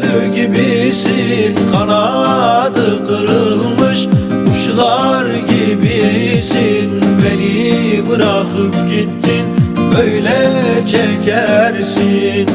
Ölü gibisin. Kanadı kırılmış Kuşlar gibisin. Beni bırakıp gittin Böyle çekersin